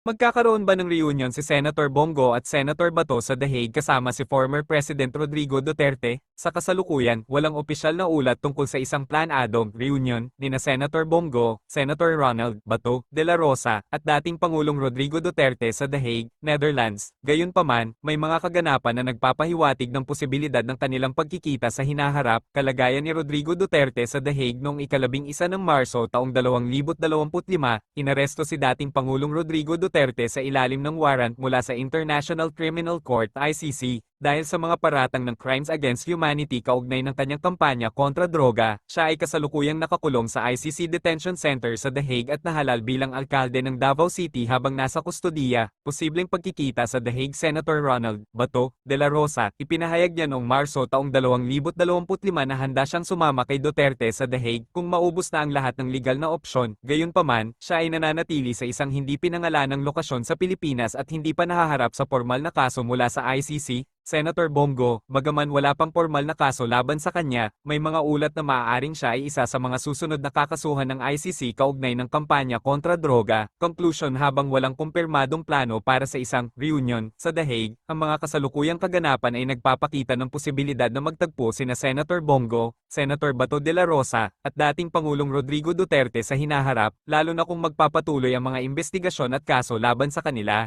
Magkakaroon ba ng reunion si Senator Bongo at Senator Bato sa The Hague kasama si former President Rodrigo Duterte? Sa kasalukuyan, walang opisyal na ulat tungkol sa isang planadong reunion ni na Senator Bongo, Senator Ronald Bato de la Rosa at dating Pangulong Rodrigo Duterte sa The Hague, Netherlands. Gayunpaman, may mga kaganapan na nagpapahiwatig ng posibilidad ng kanilang pagkikita sa hinaharap, kalagayan ni Rodrigo Duterte sa The Hague noong ikalabing isa ng Marso taong 2025, inaresto si dating Pangulong Rodrigo Duterte sa ilalim ng warrant mula sa International Criminal Court ICC dahil sa mga paratang ng crimes against humanity kaugnay ng kanyang kampanya kontra droga, siya ay kasalukuyang nakakulong sa ICC Detention Center sa The Hague at nahalal bilang alkalde ng Davao City habang nasa kustodiya. Posibleng pagkikita sa The Hague Senator Ronald Bato de la Rosa, ipinahayag niya noong Marso taong 2025 na handa siyang sumama kay Duterte sa The Hague kung maubos na ang lahat ng legal na opsyon. Gayunpaman, siya ay nananatili sa isang hindi pinangalanang lokasyon sa Pilipinas at hindi pa nahaharap sa formal na kaso mula sa ICC, Senator Bongo, bagaman wala pang formal na kaso laban sa kanya, may mga ulat na maaaring siya ay isa sa mga susunod na kakasuhan ng ICC kaugnay ng kampanya kontra droga. Conclusion habang walang kumpirmadong plano para sa isang reunion sa The Hague, ang mga kasalukuyang kaganapan ay nagpapakita ng posibilidad na magtagpo sina Senator Bongo, Senator Bato de la Rosa, at dating Pangulong Rodrigo Duterte sa hinaharap, lalo na kung magpapatuloy ang mga investigasyon at kaso laban sa kanila.